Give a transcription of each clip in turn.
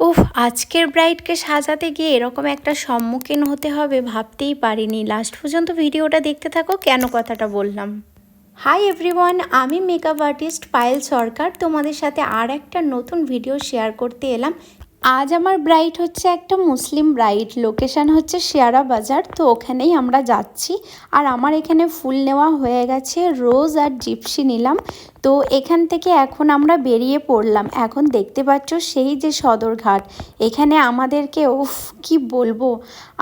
উফ, আজকের ব্রাইডকে সাজাতে গিয়ে এরকম একটা সম্মুখীন হতে হবে ভাবতেই পারিনি। লাস্ট পর্যন্ত ভিডিওটা দেখতে থাকো, কেন কথাটা বললাম? হাই এভরিওয়ান আমি মেকআপ আর্টিস্ট পায়েল সরকার। তোমাদের সাথে আর একটা নতুন ভিডিও শেয়ার করতে এলাম। আজ আমার ব্রাইড হচ্ছে একটা মুসলিম ব্রাইড লোকেশন হচ্ছে শেয়ারা বাজার, তো ওখানেই আমরা যাচ্ছি। আর আমার এখানে ফুল নেওয়া হয়ে গেছে রোজ আর জিপসি নিলাম। তো এখান থেকে এখন আমরা বেরিয়ে পড়লাম। এখন দেখতে পাচ্ছ সেই যে সদরঘাট এখানে আমাদেরকে উফ কি বলব?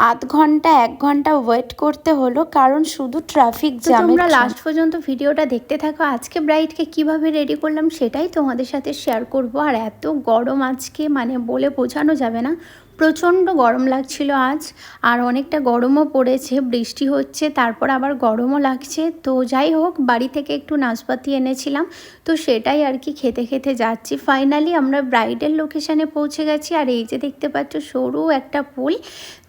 আধ ঘণ্টা এক ঘণ্টা ওয়েট করতে হলো কারণ শুধু ট্রাফিক জ্যাম তোমরা লাস্ট পর্যন্ত ভিডিওটা দেখতে থাকো। আজকে ব্রাইডকে কীভাবে রেডি করলাম সেটাই তোমাদের সাথে শেয়ার করব। আর এত গরম আজকে মানে বলে বোঝানো যাবে না। প্রচণ্ড গরম লাগছিল আজ আর অনেকটা গরমও পড়েছে বৃষ্টি হচ্ছে তারপর আবার গরমও লাগছে। তো যাই হোক বাড়ি থেকে একটু নাশপাতি এনেছিলাম তো সেটাই আর কি খেতে খেতে যাচ্ছি। ফাইনালি আমরা ব্রাইডের লোকেশানে পৌঁছে গেছি আর এই যে দেখতে পাচ্ছ সরু একটা পুল।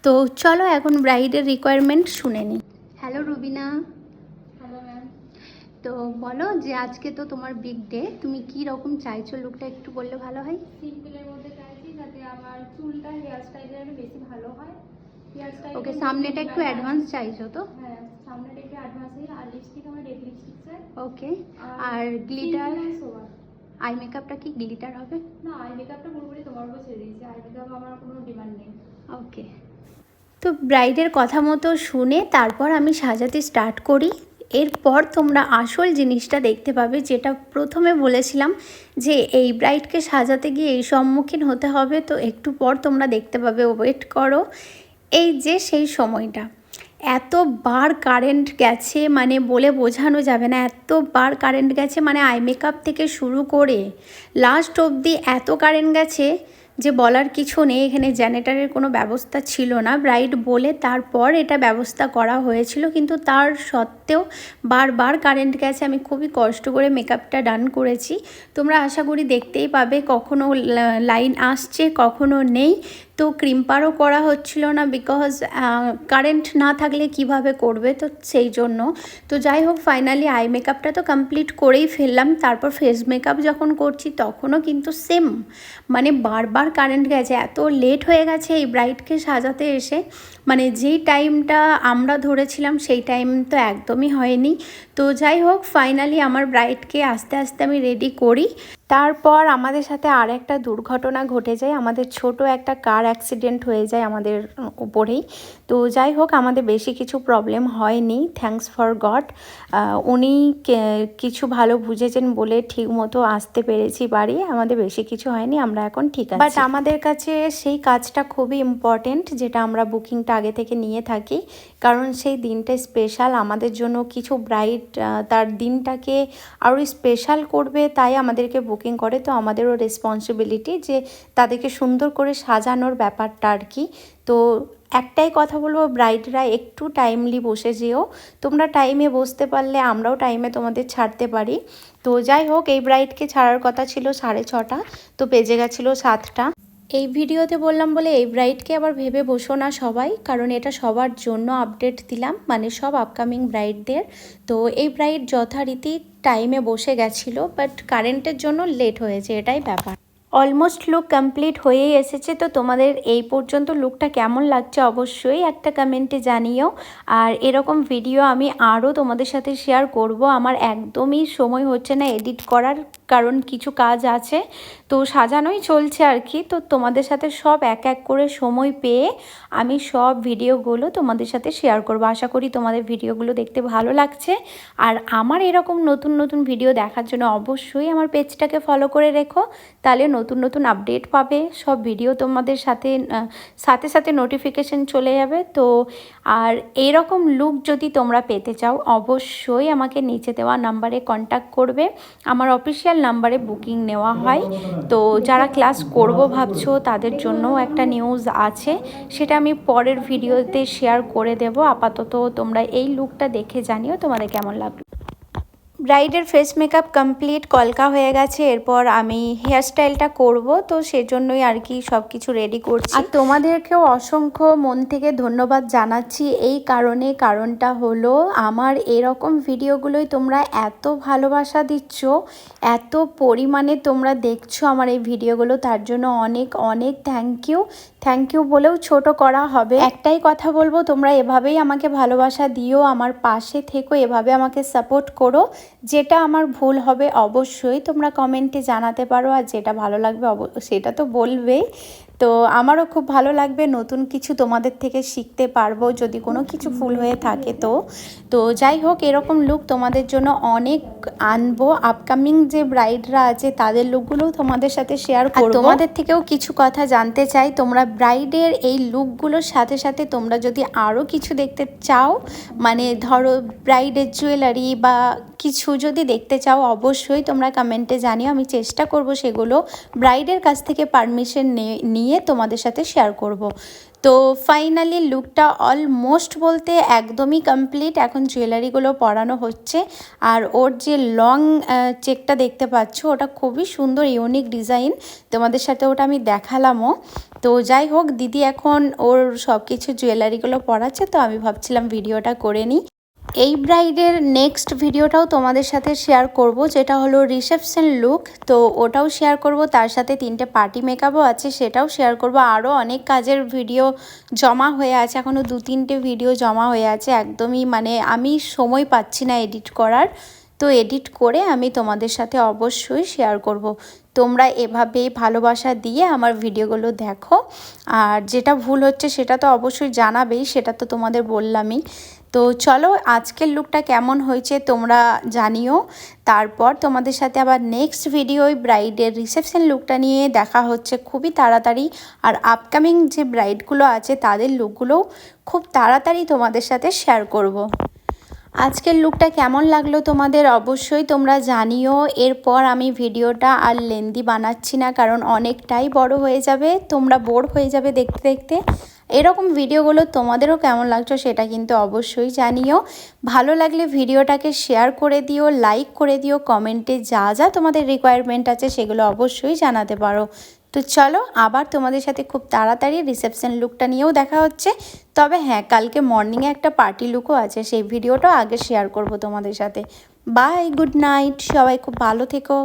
তো চলো এখন ব্রাইডের রিকোয়ারমেন্ট শুনে নিই। হ্যালো রুবিনা। তো বলো যে আজকে তো তোমার বিগ ডে তুমি কি রকম চাইছো? লুকটা একটু বললে ভালো হয়। সিম্পলের মধ্যে চাইছি যাতে আমার চুলটা হেয়ার স্টাইলের আরও বেশি ভালো হয়। ওকে সামনেটা একটু অ্যাডভান্স চাইছো তো? হ্যাঁ সামনেটা একটু অ্যাডভান্স আর লিপস্টিক আমার রেড লিপস্টিক চাই। ওকে আর গ্লিটার আই মেকআপটা কি গ্লিটার হবে? না আই মেকআপটা পুরোপুরি তোমার উপর ছেড়ে দিয়েছি। আই মেকআপ আমার কোনো ডিমান্ড নেই। ওকে তো ব্রাইডের কথা মতো শুনে তারপর আমি সাজাতে স্টার্ট করি। এরপর তোমরা আসল জিনিসটা দেখতে পাবে, যেটা প্রথমে বলেছিলাম যে এই ব্রাইডকে সাজাতে গিয়ে এই সম্মুখীন হতে হবে। তো একটু পর তোমরা দেখতে পাবে, ওয়েট করো, এই যে সেই সময়টা। এতবার কারেন্ট গেছে মানে বলে বোঝানো যাবে না, এতবার কারেন্ট গেছে মানে আই মেকআপ থেকে শুরু করে লাস্ট অবধি এত কারেন্ট গেছে যে বলার কিছু নেই, এখানে জেনারেটারের কোনো ব্যবস্থা ছিল না। ব্রাইড বলে তারপর এটা ব্যবস্থা করা হয়েছিল, কিন্তু তার সত্ত্বেও বারবার কারেন্ট গেছে। আমি খুবই কষ্ট করে মেকআপটা ডান করেছি। তোমরা আশা করি দেখতেই পাবে কখনো লাইন আসছে, কখনো নেই। তো ক্রিম্পারও করা হচ্ছিল না বিকজ কারেন্ট না থাকলে কীভাবে করবে তো সেই জন্য। তো যাই হোক ফাইনালি আই মেকআপটা তো কমপ্লিট করেই ফেললাম। তারপর ফেস মেকআপ যখন করছি তখনও কিন্তু সেম মানে বারবার কারেন্ট গেছে, এত লেট হয়ে গেছে এই ব্রাইডকে সাজাতে এসে। মানে যেই টাইমটা আমরা ধরেছিলাম সেই টাইম তো একদমই হয়নি। তো যাই হোক ফাইনালি আমার ব্রাইডকে আস্তে আস্তে আমি রেডি করি। তারপর আমাদের সাথে আর একটা দুর্ঘটনা ঘটে যায়। আমাদের ছোট একটা কার অ্যাক্সিডেন্ট হয়ে যায় আমাদের উপরেই। তো যাই হোক আমাদের বেশি কিছু প্রবলেম হয়নি। থ্যাংকস ফর গড উনি কিছু ভালো বুঝেছেন বলে ঠিক মতো আসতে পেরেছি বাড়ি। আমাদের বেশি কিছু হয়নি আমরা এখন ঠিক আছে। বাট আমাদের কাছে সেই কাজটা খুবই ইম্পর্টেন্ট যেটা আমরা বুকিংটা আগে থেকে নিয়ে থাকি। কারণ সেই দিনটা স্পেশাল আমাদের জন্য কিছু ব্রাইড তার দিনটাকে আরও স্পেশাল করবে তাই আমাদেরকে বুকিং করে, তো আমাদেরও রেসপন্সিবিলিটি যে তাদেরকে সুন্দর করে সাজানোর ব্যাপারটা আর কি। তো একটাই কথা বলব ব্রাইডরা একটু টাইমলি বসে যেও। তোমরা টাইমে বসতে পারলে আমরাও টাইমে তোমাদের ছাড়তে পারি। তো যাই হোক, এই ব্রাইডকে ছাড়ার কথা ছিল সাড়ে ছটা, তো বেজে গেছিল সাতটা। এই ভিডিওতে বললাম বলে এই ব্রাইডকে আবার ভেবে বসো না সবাই, কারণ এটা সবার জন্য আপডেট দিলাম মানে সব আপকামিং ব্রাইডদের তো এই ব্রাইড যথারীতি টাইমে বসে গেছিল বাট কারেন্টের জন্য লেট হয়েছে, এটাই ব্যাপার। অলমোস্ট লুক কমপ্লিট হয়েই এসেছে, তো তোমাদের এই পর্যন্ত লুকটা কেমন লাগছে অবশ্যই একটা কমেন্টে জানিও। আর এরকম ভিডিও আমি আরও তোমাদের সাথে শেয়ার করব, আমার একদমই সময় হচ্ছে না এডিট করার। কারণ কিছু কাজ আছে। তো সাজানোই চলছে আর কি তো তোমাদের সাথে সব এক এক করে সময় পেয়ে আমি সব ভিডিওগুলো তোমাদের সাথে শেয়ার করব। আশা করি তোমাদের ভিডিওগুলো দেখতে ভালো লাগছে। আর আমার এরকম নতুন নতুন ভিডিও দেখার জন্য অবশ্যই আমার পেজটাকে ফলো করে রেখো। তাহলে নতুন নতুন আপডেট পাবে। সব ভিডিও তোমাদের সাথে সাথে সাথে নোটিফিকেশন চলে যাবে। তো আর এইরকম লুক যদি তোমরা পেতে চাও, অবশ্যই আমাকে নিচে দেওয়া নাম্বারে কন্ট্যাক্ট করবে। আমার অফিসিয়াল নাম্বারে বুকিং নেওয়া হয়। তো যারা ক্লাস করব ভাবছ, তাদের জন্যও একটা নিউজ আছে। সেটা আমি পরের ভিডিওতে শেয়ার করে দেব। আপাতত তোমরা এই লুকটা দেখে জানিও, তোমাদের কেমন লাগল। ব্রাইডের ফেস মেকআপ কমপ্লিট, কলকা হয়ে গেছে, এরপর আমি হেয়ারস্টাইলটা করব, তো সেজন্যই আর কি সব কিছু রেডি করছি। আর তোমাদেরকেও অসংখ্য মন থেকে ধন্যবাদ জানাচ্ছি, এই কারণে কারণটা হলো আমার এরকম ভিডিওগুলোই তোমরা এত ভালোবাসা দিচ্ছ, এত পরিমাণে তোমরা দেখছ আমার এই ভিডিওগুলো, তার জন্য অনেক অনেক থ্যাংক ইউ থ্যাংক ইউ বলেও ছোট করা হবে। একটাই কথা বলব, তোমরা এভাবেই আমাকে ভালোবাসা দিও, আমার পাশে থেকো, এভাবে আমাকে সাপোর্ট করো যেটা আমার ভুল হবে অবশ্যই তোমরা কমেন্টে জানাতে পারো আর যেটা ভালো লাগবে অব সেটা তো বলবেই। তো আমারও খুব ভালো লাগবে নতুন কিছু তোমাদের থেকে শিখতে পারব যদি কোনো কিছু ভুল হয়ে থাকে তো। তো যাই হোক এরকম লুক তোমাদের জন্য অনেক আনব। আপকামিং যে ব্রাইডরা আছে তাদের লুকগুলোও তোমাদের সাথে শেয়ার করব। তোমাদের থেকেও কিছু কথা জানতে চাই। তোমরা ব্রাইডের এই লুকগুলোর সাথে সাথে তোমরা যদি আরও কিছু দেখতে চাও মানে ধরো ব্রাইডের জুয়েলারি বা কিছু যদি দেখতে চাও, অবশ্যই তোমরা কমেন্টে জানিও। আমি চেষ্টা করব সেগুলো ব্রাইডের কাছ থেকে পারমিশন নিয়ে তোমাদের সাথে শেয়ার করব। তো ফাইনালি লুকটা অলমোস্ট বলতে একদমই কমপ্লিট এখন জুয়েলারিগুলো পরানো হচ্ছে। আর ওর যে লং চেকটা দেখতে পাচ্ছ, ওটা খুবই সুন্দর ইউনিক ডিজাইন তোমাদের সাথে ওটা আমি দেখালামও। তো যাই হোক, দিদি এখন ওর সব কিছু জুয়েলারিগুলো পরাচ্ছে, তো আমি ভাবছিলাম ভিডিওটা করে নিই। এই ব্রাইডের নেক্সট ভিডিওটাও তোমাদের সাথে শেয়ার করব, যেটা হলো রিসেপশন লুক তো ওটাও শেয়ার করব, তার সাথে তিনটে পার্টি মেকআপও আছে, সেটাও শেয়ার করব। আরও অনেক কাজের ভিডিও জমা হয়ে আছে এখনও দু তিনটে ভিডিও জমা হয়ে আছে, একদমই মানে আমি সময় পাচ্ছি না এডিট করার। তো এডিট করে আমি তোমাদের সাথে অবশ্যই শেয়ার করব। তোমরা এভাবেই ভালোবাসা দিয়ে আমার ভিডিওগুলো দেখো। আর যেটা ভুল হচ্ছে, সেটা তো অবশ্যই জানাবেই, সেটা তো তোমাদের বললামই। তো চলো আজকের লুকটা কেমন হয়েছে তোমরা জানিও। তারপর তোমাদের সাথে আবার নেক্সট ভিডিওয় ব্রাইডের রিসেপশন লুকটা নিয়ে দেখা হচ্ছে খুবই তাড়াতাড়ি। আর আপকামিং যে ব্রাইডগুলো আছে, তাদের লুকগুলোও খুব তাড়াতাড়ি তোমাদের সাথে শেয়ার করব। আজকের লুকটা কেমন লাগল তোমাদের অবশ্যই তোমরা জানিও। এরপর আমি ভিডিওটা আর লেন্দি বানাচ্ছি না, কারণ অনেকটাই বড় হয়ে যাবে, তোমরা বোর হয়ে যাবে দেখতে দেখতে। এরকম ভিডিওগুলো তোমাদেরও কেমন লাগছো সেটা কিন্তু অবশ্যই জানিও। ভালো লাগলে ভিডিওটাকে শেয়ার করে দিও লাইক করে দিও কমেন্টে যা যা তোমাদের রিকোয়ারমেন্ট আছে সেগুলো অবশ্যই জানাতে পারো। তো চলো, আবার তোমাদের সাথে খুব তাড়াতাড়ি রিসেপশন লুকটা নিয়েও দেখা হচ্ছে। তবে হ্যাঁ কালকে মর্নিংয়ে একটা পার্টি লুকও আছে, সেই ভিডিওটাও আগে শেয়ার করব তোমাদের সাথে। বাই গুড নাইট সবাই খুব ভালো থেকো।